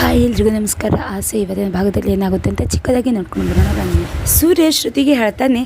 Hi ಎಲ್ರಿಗೂ ನಮಸ್ಕಾರ. ಆಸೆ ಇವತ್ತಿನ ಭಾಗದಲ್ಲಿ ಏನಾಗುತ್ತೆ ಅಂತ ಚಿಕ್ಕದಾಗಿ ನೋಡ್ಕೊಂಡು ಬರೋಣ, ಬನ್ನಿ. ಸೂರ್ಯ ಶ್ರುತಿಗೆ ಹೇಳ್ತಾನೆ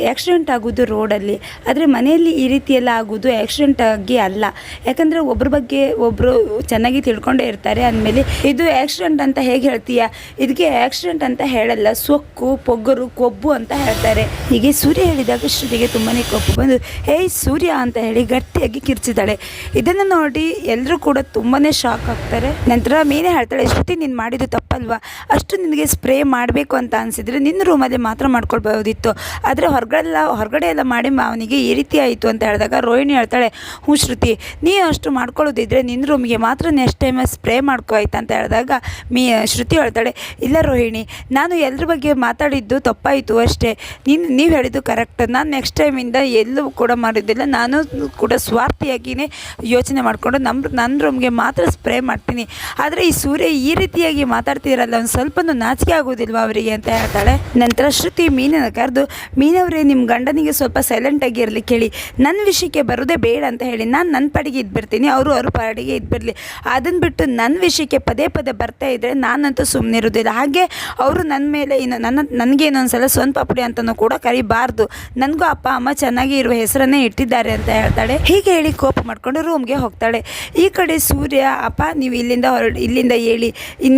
ಆ್ಯಕ್ಸಿಡೆಂಟ್ ಆಗೋದು ರೋಡಲ್ಲಿ ಆದರೆ ಮನೆಯಲ್ಲಿ ಈ ರೀತಿ ಎಲ್ಲ ಆಗೋದು ಆ್ಯಕ್ಸಿಡೆಂಟ್ ಆಗಿ ಅಲ್ಲ. ಯಾಕಂದರೆ ಒಬ್ಬರ ಬಗ್ಗೆ ಒಬ್ಬರು ಚೆನ್ನಾಗಿ ತಿಳ್ಕೊಂಡೇ ಇರ್ತಾರೆ. ಅಂದಮೇಲೆ, ಇದು ಆ್ಯಕ್ಸಿಡೆಂಟ್ ಅಂತ ಹೇಗೆ ಹೇಳ್ತೀಯಾ? ಇದಕ್ಕೆ ಆ್ಯಕ್ಸಿಡೆಂಟ್ ಅಂತ ಹೇಳಲ್ಲ. ಸೊಕ್ಕು, ಪೊಗ್ಗರು, ಕೊಬ್ಬು ಅಂತ ಹೇಳ್ತಾರೆ. ಹೀಗೆ ಸೂರ್ಯ ಹೇಳಿದಾಗ ಶ್ರುತಿಗೆ ತುಂಬಾ ಕೊಬ್ಬು ಬಂದು ಏಯ್ ಸೂರ್ಯ ಅಂತ ಹೇಳಿ ಗಟ್ಟಿಯಾಗಿ ಕಿರ್ಚಿದ್ದಾಳೆ. ಇದನ್ನು ನೋಡಿ ಎಲ್ಲರೂ ಕೂಡ ತುಂಬಾ ಶಾಕ್ ಆಗ್ತಾರೆ. ನಂತರ ಮೀನೇ ಹೇಳ್ತಾಳೆ ಶ್ರುತಿ ನೀನು ಮಾಡಿದ್ದು ತಪ್ಪಲ್ವಾ? ಅಷ್ಟು ನಿನಗೆ ಸ್ಪ್ರೇ ಮಾಡಬೇಕು ಅಂತ ಅನಿಸಿದರೆ ನಿನ್ನ ರೂಮಲ್ಲಿ ಮಾತ್ರ ಮಾಡ್ಕೊಳ್ಬೋದಿತ್ತು ಆದರೆ ಹೊರಗಡೆಲ್ಲ, ಹೊರಗಡೆ ಎಲ್ಲ ಮಾಡಿ ಅವನಿಗೆ ಈ ರೀತಿ ಆಯಿತು ಅಂತ ಹೇಳಿದಾಗ ರೋಹಿಣಿ ಹೇಳ್ತಾಳೆ, ಹ್ಞೂ ಶ್ರುತಿ, ನೀ ಅಷ್ಟು ಮಾಡ್ಕೊಳ್ಳೋದಿದ್ರೆ ನಿನ್ನ ರೂಮಿಗೆ ಮಾತ್ರ ನೆಕ್ಸ್ಟ್ ಟೈಮ್ ಸ್ಪ್ರೇ ಮಾಡ್ಕೋ ಆಯ್ತಾ? ಅಂತ ಹೇಳಿದಾಗ ಮೀ ಶ್ರುತಿ ಹೇಳ್ತಾಳೆ, ಇಲ್ಲ ರೋಹಿಣಿ, ನಾನು ಎಲ್ಲರ ಬಗ್ಗೆ ಮಾತಾಡಿದ್ದು ತಪ್ಪಾಯಿತು ಅಷ್ಟೇ. ನೀನು, ನೀವು ಹೇಳಿದ್ದು ಕರೆಕ್ಟ್ ನಾನು ನೆಕ್ಸ್ಟ್ ಟೈಮಿಂದ ಎಲ್ಲೂ ಕೂಡ ಮಾಡಿದ್ದಿಲ್ಲ. ನಾನು ಕೂಡ ಸ್ವಾರ್ಥಿಯಾಗಿಯೇ ಯೋಚನೆ ಮಾಡಿಕೊಂಡು ನಮ್ಮ ನನ್ನ ರೂಮ್ಗೆ ಮಾತ್ರ ಸ್ಪ್ರೇ ಮಾಡ್ತೀನಿ. ಆದರೆ ಈ ಸೂರ್ಯ ಈ ರೀತಿಯಾಗಿ ಮಾತಾಡ್ತಿರಲ್ಲ ಒಂದು ಸ್ವಲ್ಪನೂ ನಾಚಿಕೆ ಆಗೋದಿಲ್ವಾ ಅವರಿಗೆ ಅಂತ ಹೇಳ್ತಾಳೆ. ನಂತರ ಶ್ರುತಿ ಮೀನನ್ನು ಕರೆದು, ಮೀನವರೇ ನಿಮ್ಮ ಗಂಡನಿಗೆ ಸ್ವಲ್ಪ ಸೈಲೆಂಟಾಗಿ ಇರಲಿ, ಕೇಳಿ. ನನ್ನ ವಿಷಯಕ್ಕೆ ಬರೋದೇ ಬೇಡ ಅಂತ ಹೇಳಿ, ನಾನು ನನ್ನ ಪಾಡಿಗೆ ಇದ್ಬಿಡ್ತೀನಿ, ಅವರು ಅವ್ರ ಪಾಡಿಗೆ ಇದ್ಬಿರಲಿ ಅದನ್ನು ಬಿಟ್ಟು ನನ್ನ ವಿಷಯಕ್ಕೆ ಪದೇ ಪದೇ ಬರ್ತಾ ಇದ್ದರೆ ನಾನಂತೂ ಸುಮ್ಮನೆ ಇರೋದಿಲ್ಲ. ಹಾಗೆ ಅವರು ನನ್ನ ಮೇಲೆ ಇನ್ನು ನನ್ನ, ನನಗೆ ಇನ್ನೊಂದ್ಸಲ ಸೊನ್ ಪಾಪಡಿ ಅಂತಲೂ ಕೂಡ ಕರಿಬಾರ್ದು. ನನಗೂ ಅಪ್ಪ, ಅಮ್ಮ ಚೆನ್ನಾಗಿ ಇರುವ ಹೆಸರನ್ನೇ ಇಟ್ಟಿದ್ದಾರೆ ಅಂತ ಹೇಳ್ತಾಳೆ. ಹೀಗೆ ಹೇಳಿ ಕೋಪ ಮಾಡಿಕೊಂಡು ರೂಮ್ಗೆ ಹೋಗ್ತಾಳೆ. ಈ ಕಡೆ ಸೂರ್ಯ, ಅಪ್ಪ, ನೀವು ಇಲ್ಲಿಂದ ಹೊರಡಿ, ಇಲ್ಲಿಂದ ಹೇಳಿ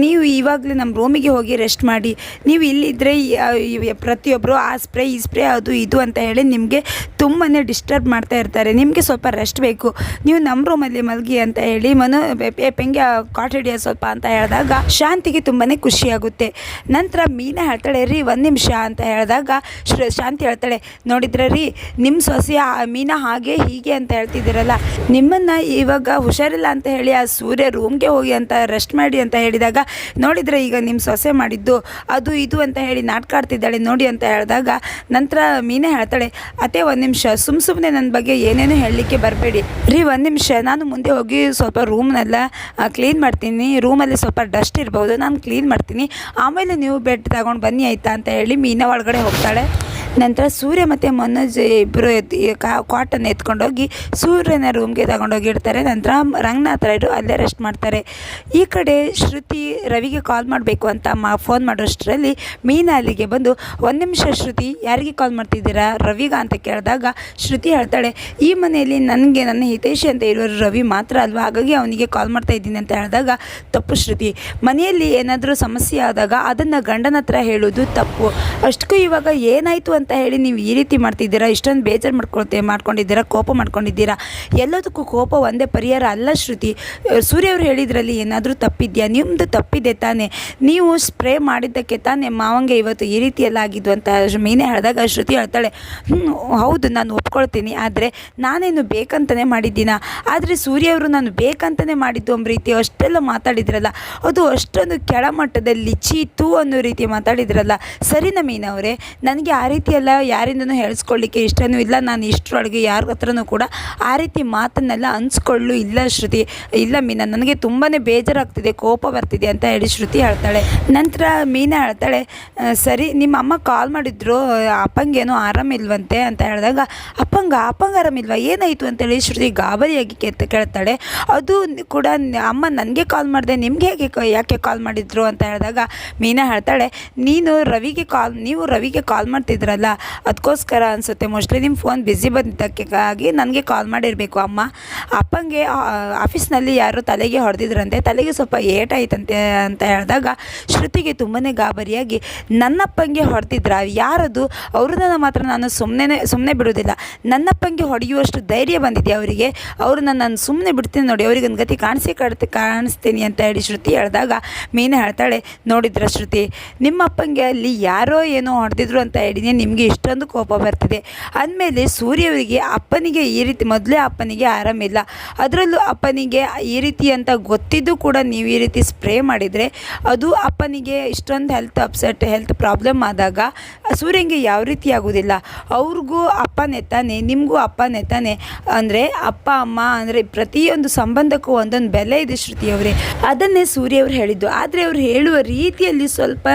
ನೀವು ಇವಾಗಲೇ ನಮ್ಮ ರೂಮಿಗೆ ಹೋಗಿ ರೆಸ್ಟ್ ಮಾಡಿ, ನೀವು ಇಲ್ಲಿದ್ದರೆ ಪ್ರತಿಯೊಬ್ಬರು ಆ ಸ್ಪ್ರೇ ಈ ಸ್ಪ್ರೇ ಅದು ಇದು ಅಂತ ಹೇಳಿ ನಿಮಗೆ ತುಂಬಾ ಡಿಸ್ಟರ್ಬ್ ಮಾಡ್ತಾ ಇರ್ತಾರೆ. ನಿಮಗೆ ಸ್ವಲ್ಪ ರೆಸ್ಟ್ ಬೇಕು. ನೀವು ನಮ್ಮ ರೂಮಲ್ಲಿ ಮಲಗಿ ಅಂತ ಹೇಳಿ, ಮನು ಪೆಂಗೆ ಕಾಟ್ ಹಿಡಿಯೋ ಸ್ವಲ್ಪ ಅಂತ ಹೇಳಿದಾಗ ಶಾಂತಿಗೆ ತುಂಬಾ ಖುಷಿಯಾಗುತ್ತೆ ನಂತರ ಮೀನ ಹೇಳ್ತಾಳೆ, ರೀ, ಒಂದು ನಿಮಿಷ ಅಂತ ಹೇಳಿದಾಗ ಶಾಂತಿ ಹೇಳ್ತಾಳೆ, ನೋಡಿದ್ರೆ ರೀ ನಿಮ್ಮ ಸೊಸೆ ಮೀನಾ ಹಾಗೆ ಹೀಗೆ ಅಂತ ಹೇಳ್ತಿದ್ದೀರಲ್ಲ, ನಿಮ್ಮನ್ನು ಇವಾಗ ಹುಷಾರಿಲ್ಲ ಅಂತ ಹೇಳಿ ಆ ಸೂರ್ಯ ರೂಮ್ಗೆ ಹೋಗಿ ಅಂತ ರೆಸ್ಟ್ ಮಾಡಿ ಅಂತ ಹೇಳಿದಾಗ, ನೋಡಿದರೆ ಈಗ ನಿಮ್ಮ ಸೊಸೆ ಮಾಡಿದ್ದು ಅದು ಇದು ಅಂತ ಹೇಳಿ ನಾಟಕ ಆಡ್ತಿದ್ದಾಳೆ ನೋಡಿ ಅಂತ ಹೇಳಿದಾಗ, ನಂತರ ಮೀನೇ ಹೇಳ್ತಾಳೆ, ಅತ್ತೆ ಒಂದು ನಿಮಿಷ ಸುಮ್ಮ ಸುಮ್ಮನೆ ನನ್ನ ಬಗ್ಗೆ ಏನೇನು ಹೇಳಲಿಕ್ಕೆ ಬರಬೇಡಿ. ರೀ ಒಂದು ನಿಮಿಷ, ನಾನು ಮುಂದೆ ಹೋಗಿ ಸ್ವಲ್ಪ ರೂಮ್ನೆಲ್ಲ ಕ್ಲೀನ್ ಮಾಡ್ತೀನಿ. ರೂಮಲ್ಲಿ ಸ್ವಲ್ಪ ಡಸ್ಟ್ ಇರ್ಬೋದು, ನಾನು ಕ್ಲೀನ್ ಮಾಡ್ತೀನಿ. ಆಮೇಲೆ ನೀವು ಬೆಡ್ ತಗೊಂಡು ಬನ್ನಿ ಆಯಿತಾ? ಅಂತ ಹೇಳಿ ಮೀನ ಒಳಗಡೆ ಹೋಗ್ತಾಳೆ. ನಂತರ ಸೂರ್ಯ ಮತ್ತು ಮನೋಜ್ ಇಬ್ಬರು ಕಾಟನ್ನು ಎತ್ಕೊಂಡೋಗಿ ಸೂರ್ಯನ ರೂಮ್ಗೆ ತಗೊಂಡೋಗಿ ಇಡ್ತಾರೆ ನಂತರ ರಂಗನಾಥ್ ರೈಡು ಅಲ್ಲೇ ರೆಸ್ಟ್ ಮಾಡ್ತಾರೆ. ಈ ಕಡೆ ಶ್ರುತಿ ರವಿಗೆ ಕಾಲ್ ಮಾಡಬೇಕು ಅಂತ ಮಾ ಫೋನ್ ಮಾಡೋಷ್ಟರಲ್ಲಿ ಮೀನಾ ಅಲ್ಲಿಗೆ ಬಂದು, ಒಂದು ನಿಮಿಷ ಶ್ರುತಿ, ಯಾರಿಗೆ ಕಾಲ್ ಮಾಡ್ತಿದ್ದೀರಾ? ರವಿಗ ಅಂತ ಕೇಳಿದಾಗ ಶ್ರುತಿ ಹೇಳ್ತಾಳೆ, ಈ ಮನೆಯಲ್ಲಿ ನನಗೆ ನನ್ನ ಹಿತೈಷಿ ಅಂತ ಇರೋರು ರವಿ ಮಾತ್ರ ಅಲ್ವಾ? ಹಾಗಾಗಿ ಅವನಿಗೆ ಕಾಲ್ ಮಾಡ್ತಾ ಇದ್ದೀನಿ ಅಂತ ಹೇಳಿದಾಗ, ತಪ್ಪು ಶ್ರುತಿ. ಮನೆಯಲ್ಲಿ ಏನಾದರೂ ಸಮಸ್ಯೆ ಆದಾಗ ಅದನ್ನು ಗಂಡನ ಹತ್ರ ಹೇಳೋದು ತಪ್ಪು. ಅಷ್ಟಕ್ಕೂ ಇವಾಗ ಏನಾಯಿತು ಹೇಳಿ ನೀವು ಈ ರೀತಿ ಮಾಡ್ತಿದ್ದೀರಾ ಇಷ್ಟೊಂದು ಬೇಜಾರು ಮಾಡ್ಕೊಳ್ತೇ ಮಾಡ್ಕೊಂಡಿದ್ದೀರಾ ಕೋಪ ಮಾಡ್ಕೊಂಡಿದ್ದೀರಾ? ಎಲ್ಲದಕ್ಕೂ ಕೋಪ ಒಂದೇ ಪರಿಹಾರ ಅಲ್ಲ ಶ್ರುತಿ. ಸೂರ್ಯ ಅವರು ಹೇಳಿದ್ರಲ್ಲಿ ಏನಾದರೂ ತಪ್ಪಿದೆಯಾ? ನಿಮ್ಮದು ತಪ್ಪಿದೆ ತಾನೇ. ನೀವು ಸ್ಪ್ರೇ ಮಾಡಿದ್ದಕ್ಕೆ ತಾನೇ ಮಾವಂಗೆ ಇವತ್ತು ಈ ರೀತಿ ಎಲ್ಲ ಆಗಿದ್ದು ಅಂತ ಮೀನೇ ಹೇಳಿದಾಗ ಶ್ರುತಿ ಹೇಳ್ತಾಳೆ "ಹ್ಮ್, ಹೌದು ನಾನು ಒಪ್ಕೊಳ್ತೀನಿ ಆದರೆ ನಾನೇನು ಬೇಕಂತಲೇ ಮಾಡಿದ್ದೀನ? ಆದರೆ ಸೂರ್ಯವರು ನಾನು ಬೇಕಂತಲೇ ಮಾಡಿದ್ದು ಒಂದು ರೀತಿ ಅಷ್ಟೆಲ್ಲ ಮಾತಾಡಿದ್ರಲ್ಲ ಅದು ಅಷ್ಟೊಂದು ಕೆಳಮಟ್ಟದಲ್ಲಿ ಚೀತು ಅನ್ನೋ ರೀತಿ ಮಾತಾಡಿದ್ರಲ್ಲ. ಸರಿನಾ ಮೀನವರೇ ನನಗೆ ಆ ರೀತಿ ಎಲ್ಲ ಯಾರಿಂದನೂ ಹೇಳಿಸ್ಕೊಳ್ಳಿಕ್ಕೆ ಇಷ್ಟನೂ ಇಲ್ಲ. ನಾನು ಇಷ್ಟರೊಳಗೆ ಯಾರ ಹತ್ರನೂ ಕೂಡ ಆ ರೀತಿ ಮಾತನ್ನೆಲ್ಲ ಹಂಚ್ಕೊಳ್ಳು ಇಲ್ಲ ಶ್ರುತಿ. ಇಲ್ಲ ಮೀನಾ, ನನಗೆ ತುಂಬಾ ಬೇಜಾರಾಗ್ತಿದೆ, ಕೋಪ ಬರ್ತಿದೆ ಅಂತ ಹೇಳಿ ಶ್ರುತಿ ಹೇಳ್ತಾಳೆ. ನಂತರ ಮೀನಾ ಹೇಳ್ತಾಳೆ ಸರಿ, ನಿಮ್ಮ ಅಮ್ಮ ಕಾಲ್ ಮಾಡಿದ್ರು ಅಪ್ಪಂಗೇನೋ ಆರಾಮಿಲ್ವಂತೆ ಅಂತ ಹೇಳಿದಾಗ, ಅಪ್ಪಂಗ ಅಪ್ಪಂಗ ಆರಾಮಿಲ್ವಾ ಏನಾಯಿತು? ಅಂತೇಳಿ ಶ್ರುತಿ ಗಾಬರಿಯಾಗಿ ಕೆತ್ತ ಕೇಳ್ತಾಳೆ. ಅದು ಕೂಡ ಅಮ್ಮ ನನಗೆ ಕಾಲ್ ಮಾಡಿದೆ, ನಿಮಗೆ ಹೇಗೆ ಯಾಕೆ ಕಾಲ್ ಮಾಡಿದ್ರು? ಅಂತ ಹೇಳಿದಾಗ ಮೀನಾ ಹೇಳ್ತಾಳೆ, ನೀನು ರವಿಗೆ ಕಾಲ್, ನೀವು ರವಿಗೆ ಕಾಲ್ ಮಾಡ್ತಿದ್ರಲ್ಲ ಅದಕ್ಕೋಸ್ಕರ ಅನಿಸುತ್ತೆ. ಮೋಸ್ಟ್ಲಿ ನಿಮ್ಮ ಫೋನ್ ಬ್ಯುಸಿ ಬಂದಿದ್ದಕ್ಕಾಗಿ ನನಗೆ ಕಾಲ್ ಮಾಡಿರಬೇಕು. ಅಮ್ಮ, ಅಪ್ಪಂಗೆ ಆಫೀಸ್ನಲ್ಲಿ ಯಾರೋ ತಲೆಗೆ ಹೊಡೆದಿದ್ರಂತೆ. ತಲೆಗೆ ಸ್ವಲ್ಪ ಏಟಾಯ್ತಂತೆ ಅಂತ ಹೇಳಿದಾಗ ಶ್ರುತಿಗೆ ತುಂಬಾ ಗಾಬರಿಯಾಗಿ, ನನ್ನಪ್ಪಂಗೆ ಹೊಡೆದಿದ್ರ? ಯಾರದು? ಅವ್ರನ್ನ ಮಾತ್ರ ನಾನು ಸುಮ್ಮನೆ ಸುಮ್ಮನೆ ಬಿಡೋದಿಲ್ಲ. ನನ್ನಪ್ಪಂಗೆ ಹೊಡೆಯುವಷ್ಟು ಧೈರ್ಯ ಬಂದಿದೆ ಅವರಿಗೆ? ಅವ್ರನ್ನ ನಾನು ಸುಮ್ಮನೆ ಬಿಡ್ತೀನಿ ನೋಡಿ. ಅವ್ರಿಗೆ ಒಂದು ಗತಿ ಕಾಣಿಸಿ ಕಾಡ್ತಿ ಕಾಣಿಸ್ತೀನಿ ಅಂತ ಹೇಳಿ ಶ್ರುತಿ ಹೇಳಿದಾಗ ಮೀನು ಹೇಳ್ತಾಳೆ, ನೋಡಿದ್ರ ಶ್ರುತಿ ನಿಮ್ಮ ಅಪ್ಪಂಗೆ ಅಲ್ಲಿ ಯಾರೋ ಏನೋ ಹೊಡೆದಿದ್ರು ಅಂತ ಹೇಳಿ ನಿಮಗೆ ಇಷ್ಟೊಂದು ಕೋಪ ಬರ್ತಿದೆ. ಅಂದಮೇಲೆ ಸೂರ್ಯವರಿಗೆ ಅಪ್ಪನಿಗೆ ಈ ರೀತಿ, ಮೊದಲೇ ಅಪ್ಪನಿಗೆ ಆರಾಮಿಲ್ಲ ಅದರಲ್ಲೂ ಅಪ್ಪನಿಗೆ ಈ ರೀತಿ ಅಂತ ಗೊತ್ತಿದ್ದು ಕೂಡ ನೀವು ಈ ರೀತಿ ಸ್ಪ್ರೇ ಮಾಡಿದರೆ ಅದು ಅಪ್ಪನಿಗೆ ಇಷ್ಟೊಂದು ಹೆಲ್ತ್ ಅಪ್ಸೆಟ್ ಹೆಲ್ತ್ ಪ್ರಾಬ್ಲಮ್ ಆದಾಗ ಸೂರ್ಯಂಗೆ ಯಾವ ರೀತಿ ಆಗೋದಿಲ್ಲ. ಅವ್ರಿಗೂ ಅಪ್ಪ ನೆತ್ತಾನೆ ನಿಮಗೂ ಅಪ್ಪ ನೆತ್ತಾನೆ ಅಂದರೆ ಅಪ್ಪ, ಅಮ್ಮ ಅಂದರೆ ಪ್ರತಿಯೊಂದು ಸಂಬಂಧಕ್ಕೂ ಒಂದೊಂದು ಬೆಲೆ ಇದೆ ಶ್ರುತಿಯವರೇ ಅದನ್ನೇ ಸೂರ್ಯವರು ಹೇಳಿದ್ದು. ಆದರೆ ಅವ್ರು ಹೇಳುವ ರೀತಿಯಲ್ಲಿ ಸ್ವಲ್ಪ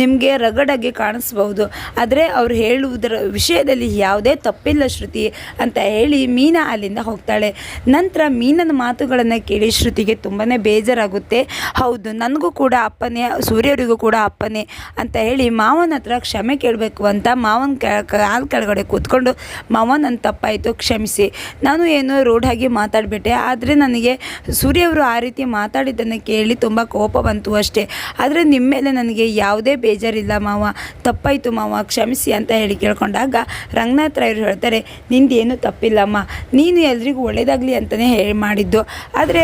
ನಿಮಗೆ ರಗಡಾಗಿ ಕಾಣಿಸ್ಬಹುದು. ಆದರೆ ಅವ್ರು ಹೇಳುವುದರ ವಿಷಯದಲ್ಲಿ ಯಾವುದೇ ತಪ್ಪಿಲ್ಲ ಶ್ರುತಿ ಅಂತ ಹೇಳಿ ಮೀನಾ ಅಲ್ಲಿಂದ ಹೋಗ್ತಾಳೆ. ನಂತರ ಮೀನನ ಮಾತುಗಳನ್ನು ಕೇಳಿ ಶ್ರುತಿಗೆ ತುಂಬಾ ಬೇಜಾರಾಗುತ್ತೆ. ಹೌದು, ನನಗೂ ಕೂಡ ಅಪ್ಪನೇ, ಸೂರ್ಯರಿಗೂ ಕೂಡ ಅಪ್ಪನೇ ಅಂತ ಹೇಳಿ ಮಾವನ ಹತ್ರ ಕ್ಷಮೆ ಕೇಳಬೇಕು ಅಂತ ಮಾವನ ಕಾಲ್ ಕೆಳಗಡೆ ಕೂತ್ಕೊಂಡು, ಮಾವ ನನ್ನ ತಪ್ಪಾಯಿತು, ಕ್ಷಮಿಸಿ. ನಾನು ಏನೋ ರೋಡಾಗಿ ಮಾತಾಡಿಬಿಟ್ಟೆ, ಆದರೆ ನನಗೆ ಸೂರ್ಯವರು ಆ ರೀತಿ ಮಾತಾಡಿದ್ದನ್ನು ಕೇಳಿ ತುಂಬ ಕೋಪ ಬಂತು ಅಷ್ಟೇ. ಆದರೆ ನಿಮ್ಮ ಮೇಲೆ ನನಗೆ ಯಾವುದೇ ಬೇಜಾರಿಲ್ಲ ಮಾವ. ತಪ್ಪಾಯಿತು ಮಾವ, ಕ್ಷಮಿಸಿ ಅಂತ ಹೇಳಿ ಕೇಳ್ಕೊಂಡಾಗ ರಂಗನಾಥ್ ರಾಯರು ಹೇಳ್ತಾರೆ, ನಿಂದೇನು ತಪ್ಪಿಲ್ಲಮ್ಮ ನೀನು ಎಲ್ರಿಗೂ ಒಳ್ಳೇದಾಗಲಿ ಅಂತಲೇ ಹೇಳಿ ಮಾಡಿದ್ದು. ಆದರೆ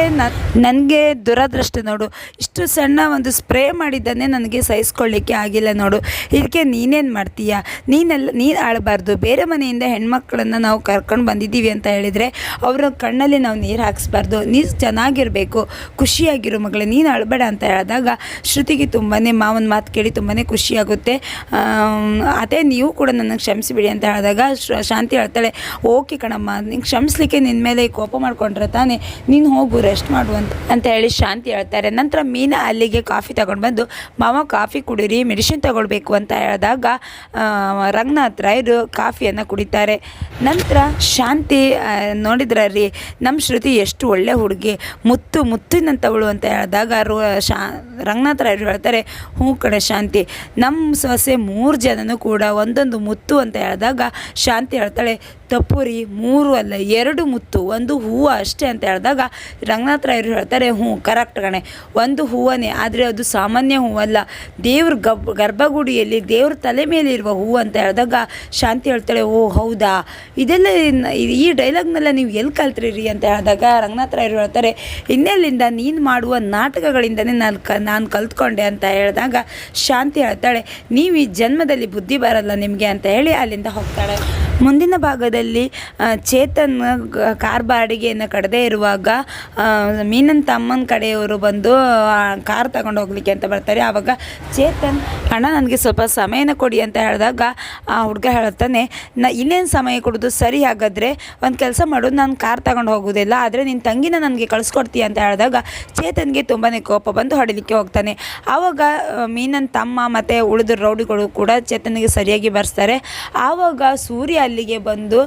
ನನಗೆ ದುರದೃಷ್ಟ ನೋಡು. ಇಷ್ಟು ಸಣ್ಣ ಒಂದು ಸ್ಪ್ರೇ ಮಾಡಿದ್ದನ್ನೇ ನನಗೆ ಸಹಿಸ್ಕೊಳ್ಳಿಕ್ಕೆ ಆಗಿಲ್ಲ ನೋಡು. ಇದಕ್ಕೆ ನೀನೇನು ಮಾಡ್ತೀಯ? ನೀನೆಲ್ಲ, ನೀನು ಆಳಬಾರ್ದು. ಬೇರೆ ಮನೆಯಿಂದ ಹೆಣ್ಮಕ್ಳನ್ನು ನಾವು ಕರ್ಕೊಂಡು ಬಂದಿದ್ದೀವಿ ಅಂತ ಹೇಳಿದರೆ ಅವರ ಕಣ್ಣಲ್ಲಿ ನಾವು ನೀರು ಹಾಕಿಸ್ಬಾರ್ದು. ನೀನು ಚೆನ್ನಾಗಿರಬೇಕು. ಖುಷಿಯಾಗಿರೋ ಮಗಳೇ. ನೀನು ಅಳಬೇಡ ಅಂತ ಹೇಳಿದಾಗ ಶ್ರುತಿಗೆ ತುಂಬಾ ಮಾವನ ಮಾತು ಕೇಳಿ ತುಂಬಾ ಖುಷಿಯಾಗುತ್ತೆ. ಅದೇ ನೀವು ಕೂಡ ನನಗೆ ಕ್ಷಮಿಸಿಬಿಡಿ ಅಂತ ಹೇಳಿದಾಗ ಶಾಂತಿ ಹೇಳ್ತಾಳೆ, ಓಕೆ ಕಣಮ್ಮ ನಿಂಗೆ ಕ್ಷಮಿಸ್ಲಿಕ್ಕೆ ನಿನ್ನ ಮೇಲೆ ಕೋಪ ಮಾಡ್ಕೊಂಡ್ರೆ ತಾನೇ, ನೀನು ಹೋಗು ರೆಸ್ಟ್ ಮಾಡು ಅಂತ ಅಂತ ಹೇಳಿ ಶಾಂತಿ ಹೇಳ್ತಾರೆ. ನಂತರ ಮೀನಾ ಅಲ್ಲಿಗೆ ಕಾಫಿ ತಗೊಂಡು ಬಂದು, ಮಾವ, ಕಾಫಿ ಕುಡೀರಿ ಮೆಡಿಸಿನ್ ತಗೊಳ್ಬೇಕು ಅಂತ ಹೇಳಿದಾಗ ರಂಗನಾಥ್ ರಾಯರು ಕಾಫಿಯನ್ನು ಕುಡಿತಾರೆ. ನಂತರ ಶಾಂತಿ ನೋಡಿದ್ರ ರೀ ನಮ್ಮ ಶ್ರುತಿ ಎಷ್ಟು ಒಳ್ಳೆ ಹುಡುಗಿ, ಮುತ್ತು ಮುತ್ತಿನಂಥವಳು ಅಂತ ಹೇಳಿದಾಗ ರೋ, ಶಾ ರಂಗನಾಥ್ ರಾಯರು ಹೇಳ್ತಾರೆ, ಹ್ಞೂ ಕಡೆ ಶಾಂತಿ ನಮ್ಮ ಸೊಸೆ ಮೂರು ಜನನೂ ಕೂಡ ಒಂದೊಂದು ಮುತ್ತು ಅಂತ ಹೇಳಿದಾಗ ಶಾಂತಿ ಹೇಳ್ತಾಳೆ ತಪ್ಪುರಿ ಮೂರು ಅಲ್ಲ, ಎರಡು ಮುತ್ತು, ಒಂದು ಹೂವು ಅಷ್ಟೇ ಅಂತ ಹೇಳಿದಾಗ ರಂಗನಾಥ ರಾಯರು ಹೇಳ್ತಾರೆ, ಹ್ಞೂ ಕರೆಕ್ಟ್ ಕಣೆ, ಒಂದು ಹೂವನೇ, ಆದರೆ ಅದು ಸಾಮಾನ್ಯ ಹೂವಲ್ಲ, ದೇವ್ರ ಗಬ್, ಗರ್ಭಗುಡಿಯಲ್ಲಿ ದೇವ್ರ ತಲೆ ಮೇಲೆ ಇರುವ ಹೂವು ಅಂತ ಹೇಳಿದಾಗ ಶಾಂತಿ ಹೇಳ್ತಾಳೆ, ಓ, ಹೌದಾ, ಇದೆಲ್ಲ ಈ ಡೈಲಾಗ್ನೆಲ್ಲ ನೀವು ಎಲ್ಲಿ ಕಲ್ತ್ರಿ ಅಂತ ಹೇಳಿದಾಗ ರಂಗನಾಥ ರಾಯರು ಹೇಳ್ತಾರೆ, ಇನ್ನೆಲ್ಲಿಂದ ನೀನು ಮಾಡುವ ನಾಟಕಗಳಿಂದನೇ ನಾನು ಕ, ನಾನು ಕಲ್ತ್ಕೊಂಡೆ ಅಂತ ಹೇಳಿದಾಗ ಶಾಂತಿ ಹೇಳ್ತಾಳೆ, ನೀವು ಈ ಜನ್ಮದಲ್ಲಿ ಬುದ್ಧಿ ಬರಲ್ಲ ನಿಮಗೆ ಅಂತ ಹೇಳಿ ಅಲ್ಲಿಂದ ಹೋಗ್ತಾಳೆ. ಮುಂದಿನ ಭಾಗದಲ್ಲಿ ಚೇತನ್ ಕಾರ್ ಬಾಡಿಗೆಯನ್ನು ಕಡದೇ ಇರುವಾಗ ಮೀನನ್ ತಮ್ಮನ ಕಡೆಯವರು ಬಂದು ಕಾರ್ ತಗೊಂಡು ಹೋಗ್ಲಿಕ್ಕೆ ಅಂತ ಬರ್ತಾರೆ. ಆವಾಗ ಚೇತನ್, ಅಣ್ಣ, ನನಗೆ ಸ್ವಲ್ಪ ಸಮಯನ ಕೊಡಿ ಅಂತ ಹೇಳಿದಾಗ, ಆ ಹುಡುಗ ಹೇಳ್ತಾನೆ, ನಾ, ಇನ್ನೇನು ಸಮಯ ಕೊಡೋದು? ಸರಿ ಹಾಗಾದರೆ ಒಂದು ಕೆಲಸ ಮಾಡು. ನಾನು ಕಾರ್ ತಗೊಂಡು ಹೋಗೋದಿಲ್ಲ, ಆದರೆ ನಿನ್ನ ತಂಗಿನ ನನಗೆ ಕಳಿಸ್ಕೊಡ್ತೀಯ ಅಂತ ಹೇಳಿದಾಗ, ಚೇತನ್ಗೆ ತುಂಬಾ ಕೋಪ ಬಂದು ಹೊಡಿಲಿಕ್ಕೆ ಹೋಗ್ತಾನೆ. ಆವಾಗ ಮೀನನ್ ತಮ್ಮ ಮತ್ತು ಉಳಿದ ರೌಡಿಗಳು ಕೂಡ ಚೇತನ್ಗೆ ಸರಿಯಾಗಿ ಬರ್ಸ್ತಾರೆ. ಆವಾಗ ಸೂರ್ಯ ಅಲ್ಲಿಗೆ ಬಂದು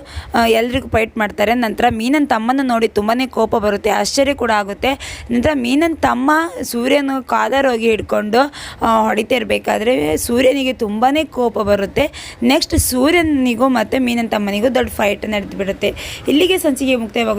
ಎಲ್ರಿಗೂ ಫೈಟ್ ಮಾಡ್ತಾರೆ. ನಂತರ ಮೀನನ್ ತಮ್ಮನ ನೋಡಿ ತುಂಬಾ ಕೋಪ ಬರುತ್ತೆ, ಆಶ್ಚರ್ಯ ಕೂಡ ಆಗುತ್ತೆ. ನಂತರ ಮೀನನ್ ತಮ್ಮ ಸೂರ್ಯನ ಕಾದರೋಗಿ ಹಿಡ್ಕೊಂಡು ಹೊಡಿತಾ ಇರಬೇಕಾದ್ರೆ ಸೂರ್ಯನಿಗೆ ತುಂಬಾ ಕೋಪ ಬರುತ್ತೆ. ನೆಕ್ಸ್ಟ್ ಸೂರ್ಯನಿಗೂ ಮತ್ತು ಮೀನನ್ ತಮ್ಮನಿಗೂ ದೊಡ್ಡ ಫೈಟ್ ನಡೆದು ಬಿಡುತ್ತೆ ಇಲ್ಲಿಗೆ ಸಂಚಿಗೆ ಮುಕ್ತಾಯವಾಗುತ್ತೆ.